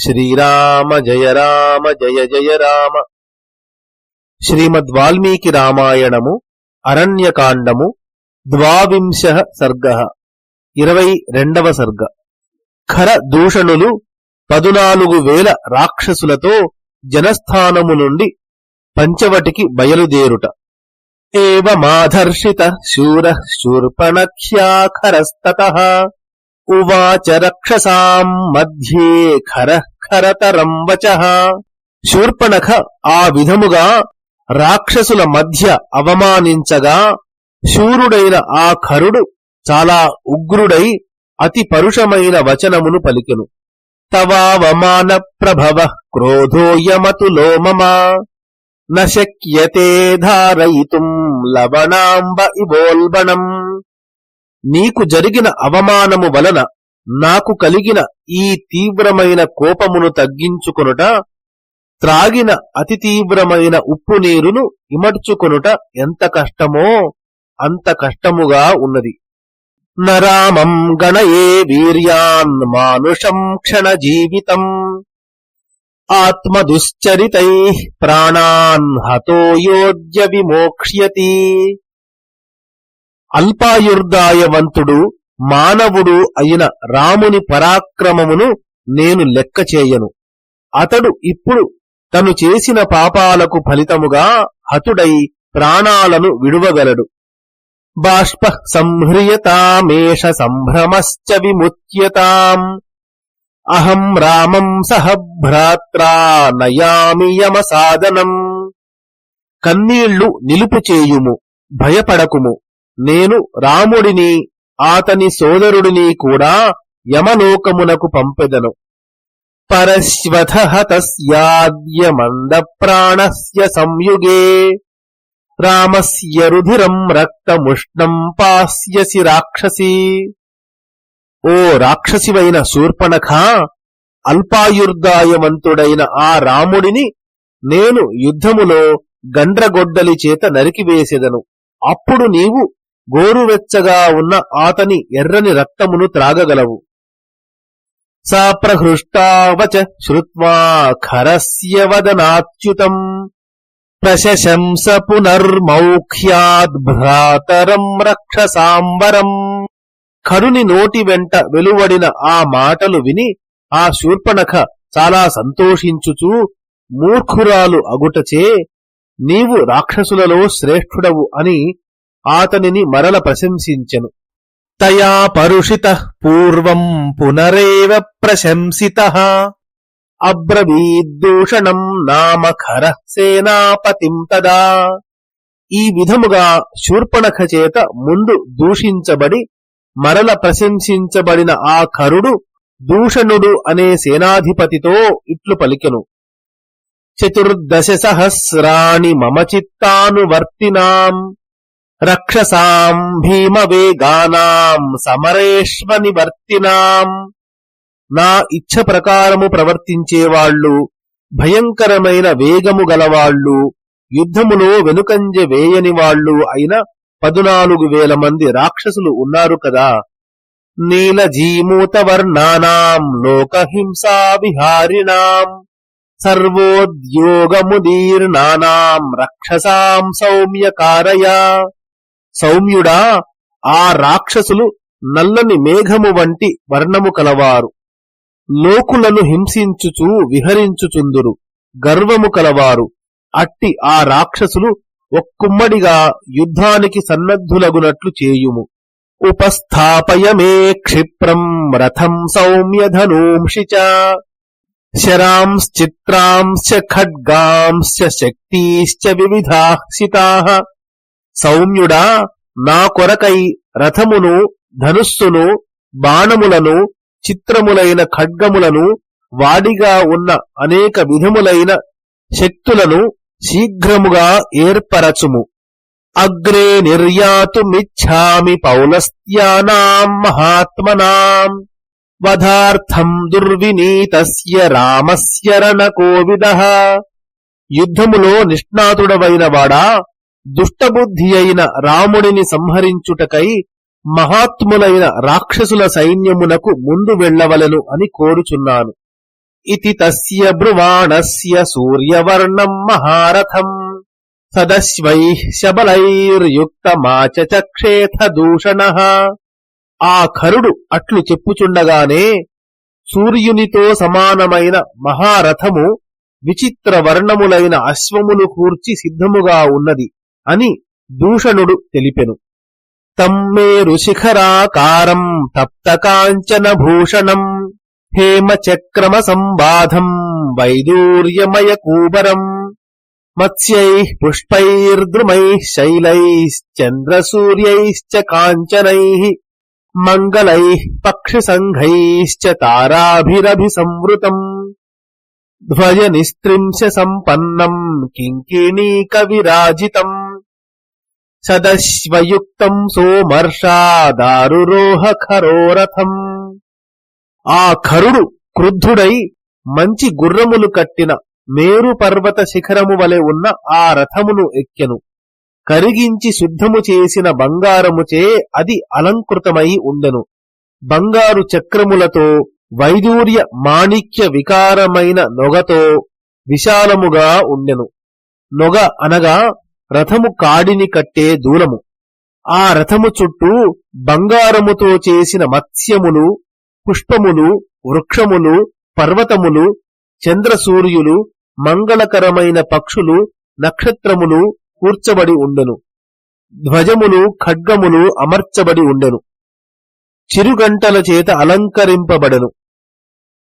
శ్రీరామ జయ రామ జయ జయ రామ. శ్రీమద్ వాల్మీకి రామాయణము అరణ్యకాండము ద్వావింశ సర్గ. ఇరవై రెండవ సర్గ. ఖర దూషణులు పదునాలుగు వేల రాక్షసులతో జనస్థానము నుండి పంచవటికి బయలుదేరుట. ఏవమాధర్షిత శూర శూర్పణఖ్యాఖరస్తత. ఉవాచ రక్షసాం మధ్యే ఖర ఖరతరం వచ. శూర్పణఖ ఆ విధముగా రాక్షసుల మధ్య అవమానించగా శూరుడైన ఆ ఖరుడు చాలా ఉగ్రుడై అతి పరుషమైన వచనమును పలికెను. తవావమాన ప్రభవ క్రోధోయమతులో మమ నశక్యతే ధారయితుం లవణాంబ ఇవోల్బణం. నీకు జరిగిన అవమానము వలన నాకు కలిగిన ఈ తీవ్రమైన కోపమును తగ్గించుకొనుట త్రాగిన అతి తీవ్రమైన ఉప్పు నీరును ఇమడ్చుకొనుట ఎంత కష్టమో అంత కష్టముగా ఉన్నది. నరామం గణయే వీర్యాన్ మానుషం క్షణ జీవితం ఆత్మదుశ్చరితై ప్రాణాన్ హతో యోధ్య విమోక్ష్యతి. అల్పాయుర్దాయవంతుడు మానవుడు అయిన రాముని పరాక్రమమును నేను లెక్క చేయను. అతడు ఇప్పుడు తను చేసిన పాపాలకు ఫలితముగా హతుడై ప్రాణాలను విడువగలడు. బాష్ప సంహ్రియతామేష సంభ్రమశ్చ విముచ్యతాం. అహం రామం సహ భ్రాత్రా నయామి యమ సాధనం. కన్నీళ్ళు నిలుపు చేయుము భయపడకుము. నేను రాముడిని ఆతని సోదరుడిని కూడా యమలోకమునకు పంపెదను. పరశ్వథ తస్యాద్య సంయుగే రామస్య రుధిరం రక్తముష్ణం పాస్యసి రాక్షసి. ఓ రాక్షసివైన శూర్పణఖ అల్పాయుర్దాయవంతుడైన ఆ రాముడిని నేను యుద్ధములో గండ్రగొడ్డలి చేత నరికివేసెదను. అప్పుడు నీవు గోరువెచ్చగా ఉన్న ఆతని ఎర్రని రక్తమును త్రాగగలవు. సా ప్రహృష్టావచ శ్రుత్వా ఖరస్య వదనాచ్యుతం. ప్రశశంస పునర్మౌఖ్యాద్భ్రాతరం రక్షసాంబరం. కరుని నోటి వెంట వెలువడిన ఆ మాటలు విని ఆ శూర్పణఖ చాలా సంతోషించుచూ మూర్ఖురాలు అగుటచే నీవు రాక్షసులలో శ్రేష్ఠుడవు అని ఆతనిని మరల ప్రశంసించెను. తయా పరుషిత పూర్వం పునరేవ ప్రశంసిత. అబ్రవీద్దూషణం నామ ఖర సేనాపతిం తదా. ఈ విధముగా శూర్పణఖ చేత ముందు దూషించబడి మరల ప్రశంసించబడిన ఆ ఖరుడు దూషణుడు అనే సేనాధిపతితో ఇట్లు పలికెను. చతుర్దశ సహస్రాణి మమ చిత్తానువర్తినాం. రక్షసాం భీమవేగానాం సమరేష్వ నివర్తినాం నా ఇచ్ఛ ప్రకారము ప్రవర్తించేవాళ్ళు భయంకరమైన వేగము గలవాళ్ళు యుద్ధములో వెనుకంజ వేయని వాళ్ళు అయిన పదునాలుగు వేల మంది రాక్షసులు ఉన్నారు కదా. నీలజీమూతవర్ణానాం లోకహింసా విహారిణాం సర్వోద్యోగముదీర్ణానాం రక్షసాం సౌమ్యకారయ। సౌమ్యుడా ఆ రాక్షసులు నల్లని మేఘము వంటి వర్ణము కలవారు. లోకులను హింసించుచు విహరించుచుందురు గర్వము కలవారు. అట్టి ఆ రాక్షసులు ఒక్కుమ్మడిగా యుద్ధానికి సన్నద్ధులగునట్లు చేయుము. ఉపస్థాపయమే క్షిప్రం రథం సౌమ్యధనూంషి చ. శరాంశ్చిత్రాంశ ఖడ్గాంశ శక్తీశ్చ వివిధాక్షితా. సౌమ్యుడా నా కొరకై రథమును ధనుస్సును బాణములను చిత్రములైన ఖడ్గములను వాడిగా ఉన్న అనేక విధములైన శక్తులను శీఘ్రముగా ఏర్పరచుము. అగ్రే నిర్యాతుమిచ్చామి పౌలస్త్యానాం మహాత్మనాం. వధార్థం దుర్వినీతస్య రామస్య రణకోవిద. యుద్ధములో నిష్ణాతుడవైన వాడా దుష్టబుద్ధి అయిన రాముడిని సంహరించుటకై మహాత్ములైన రాక్షసుల సైన్యమునకు ముందు వెళ్ళవలెను అని కోరుచున్నాను. ఇతి తస్య బ్రువాణస్య సూర్యవర్ణం మహారథం. సదశ్వై శబలైర్యుక్తమాచక్షేథ దూషణ ఆ ఖరుడు అట్లు చెప్పుచుండగానే సూర్యునితో సమానమైన మహారథము విచిత్ర వర్ణములైన అశ్వములు కూర్చి సిద్ధముగా ఉన్నది. అని దూషణుడు తెలిపెను. తమ్మేరు శిఖరాకారం తప్తకాంచన భూషణం హేమచక్రమ సంబాధం వైదూర్యమయ కూబరం మత్స్యై పుష్పైర్ద్రుమై శైలైశ్చంద్రసూర్యైశ్చ కాంచనై మంగళై పక్షిసంఘైశ్చ తారాభిరభిసంవృతం ధ్వజ నిస్త్రింశ సంపన్నం కింకిణీక విరాజితం సదశ్వయుక్తం సోమర్షాదారురోహ ఖరోరథం ఆ ఖరుడు క్రుద్ధుడై మంచి గుర్రములు కట్టిన మేరు పర్వత శిఖరము వలె ఉన్న ఆ రథమును ఎక్కెను. కరిగించి శుద్ధము చేసిన బంగారముచే అది అలంకృతమై ఉండెను. బంగారు చక్రములతో వైదూర్య మాణిక్య వికారమైన నొగతో విశాలముగా ఉండెను. నొగ అనగా రథము కాడిని కట్టే దూలము. ఆ రథము చుట్టూ బంగారముతో చేసిన మత్స్యములు పుష్పములు వృక్షములు పర్వతములు చంద్రసూర్యులు మంగళకరమైన పక్షులు నక్షత్రములు కూర్చబడి ఉండెను. ధ్వజములు ఖడ్గములు అమర్చబడి ఉండెను. చిరుగంటల చేత అలంకరింపబడెను.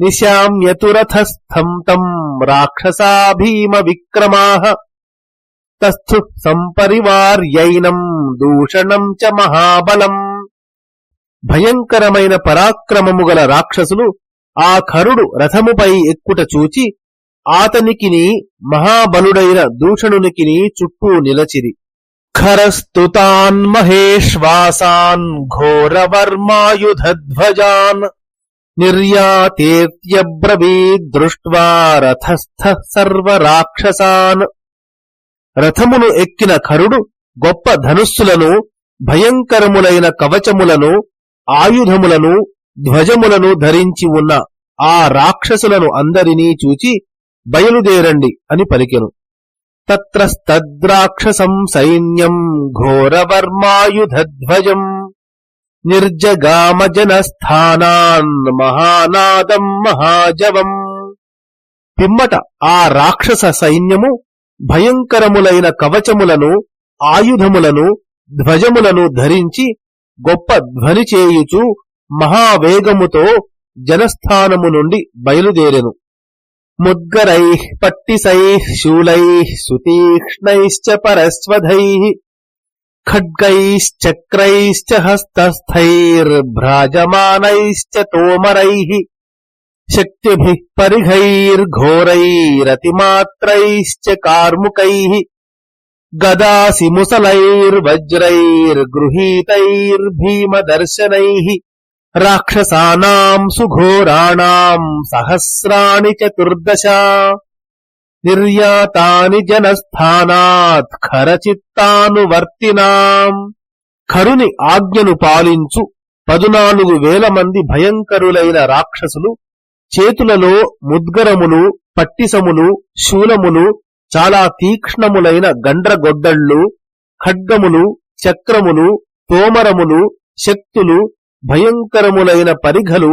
నిశామ్యతురథస్థం తం రాక్షసా భీమ విక్రమా తస్థు సంపరివార్యైనం దూషణం చ మహాబలం. భయంకరమైన పరాక్రమము గల రాక్షసులు ఆ ఖరుడు రథముపై ఎక్కుట చూచి ఆతనికిని మహాబలుడైన దూషణునికిని చుట్టూ నిలచిరి. ఖరస్తుతాన్ మహేశ్వాసాన్ ఘోరవర్మాయుధ్వజాన్ నిర్యాతేత్యబ్రవీదృష్ట్వా రథస్థ సర్వరాక్షసాన్ రథమును ఎక్కిన ఖరుడు గొప్ప ధనుస్సులను భయంకరములైన కవచములను ఆయుధములను ధ్వజములను ధరించి ఉన్న ఆ రాక్షసులను అందరినీ చూచి బయలుదేరండి అని పలికెను. తత్రస్తద్రాక్షసం సైన్యం ఘోరవర్మాయుధ్వజం నిర్జగామజనస్థానాన్ మహానాదం మహాజవం. పిమ్మట ఆ రాక్షస సైన్యము భయంకరములైన కవచములను ఆయుధములను ధ్వజములను ధరించి గొప్ప ధ్వని చేయుచు మహావేగముతో జనస్థానము నుండి బయలుదేరెను. ముద్గరై పట్టిసై శూలై సుతీక్ష్ణైశ్చ పరస్వధై ఖడ్గైశ్చక్రైశ్చ హస్తస్థైర్భ్రాజమానైశ్చ తోమరై శక్తిభిः పరిఘైర్ఘోరైరతిమాత్రైశ్చ కార్ముకై గదాసి ముసలైర్వజ్రైర్గృహీతైర్భీమదర్శనైः రాక్షసానాం సుఘోరాణాం సహస్రాణి చతుర్దశ నిర్యాతాని జనస్థానాత్ ఖరచిత్తానువర్తినాం ఖరుని ఆజ్ఞను పాలించు పదునాలుగు వేల మంది భయంకరులైన రాక్షసులు చేతులలో ముద్గరములు పట్టిసములు శూలములు చాలా తీక్ష్ణములైన గండ్రగొడ్డళ్ళు ఖడ్గములు చక్రములు తోమరములు శక్తులు భయంకరములైన పరిఘలు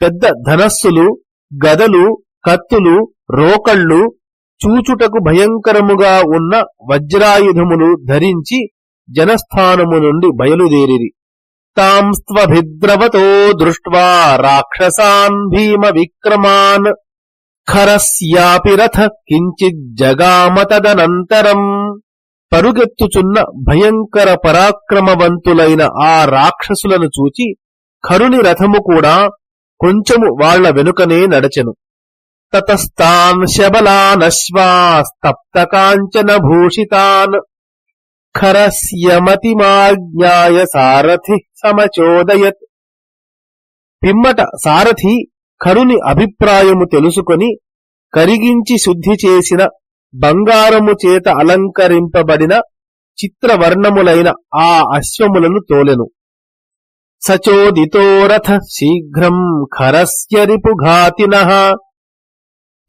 పెద్ద ధనస్సులు గదలు కత్తులు రోకళ్ళు చూచుటకు భయంకరముగా ఉన్న వజ్రాయుధములు ధరించి జనస్థానము నుండి బయలుదేరిరి. తాంస్త్వభిద్రవతో దృష్ట్వా రాక్షసాన్ భీమ విక్రమాన్ ఖరస్యాపి రథ కించిజ్జగామ తదనంతరం పరుగెత్తుచున్న భయంకర పరాక్రమవంతులైన ఆ రాక్షసులను చూచి ఖరుని రథము కూడా కొంచెము వాళ్ళ వెనుకనే నడచెను। తతస్తాన్ శబలానశ్వాస్తప్త కాంచన భూషితాన్। ఖరస్యమతిమాజ్ఞాయ సారథి సమచోదయత్ పిమ్మట సారథి ఖరుని అభిప్రాయము తెలుసుకొని కరిగించి శుద్ధి చేసిన బంగారము చేత అలంకరింపబడిన చిత్రవర్ణములైన ఆ అశ్వములను తోలెను. సచోదితోరథ శీఘ్రం ఖరస్య రిపుఘాతిన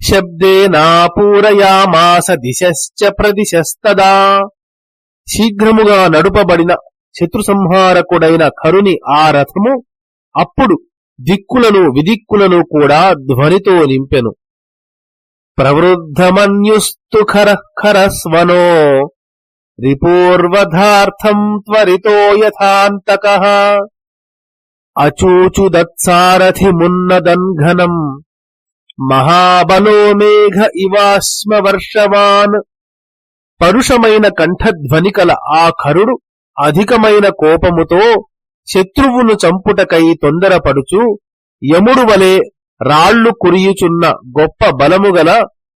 శబ్దేనాపూరయామాస దిశశ్చ ప్రదిశస్తదా। శీఘ్రముగా నడుపబడిన శత్రు సంహారకుడైన ఖరుని ఆ రథము అప్పుడు దిక్కులను విదిక్కులను కూడా ధ్వనితో నింపెను. ప్రవృద్ధమన్యుస్తు ఖర ఖరస్వనో రిపూర్వధార్థం త్వరితో యథాంతక. అచూచుదత్సారథి మున్నదన్ఘనం మహాబలో మేఘ ఇవాశ్మ వర్షవాన్ పరుషమైన కంఠధ్వని కల ఆ ఖరుడు అధికమైన కోపముతో శత్రువును చంపుటకై తొందరపడుచు యముడు వలె రాళ్ళు కురియుచున్న గొప్ప బలముగల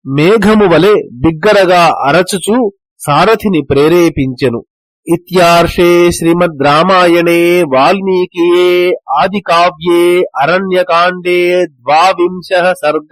మేఘము వలె బిగ్గరగా అరచుచు సారథిని ప్రేరేపించెను. ఇత్యార్షే శ్రీమద్ రామాయణే వాల్మీకియే ఆది కావ్యే అరణ్యకాండే ద్వావింశ సర్గ.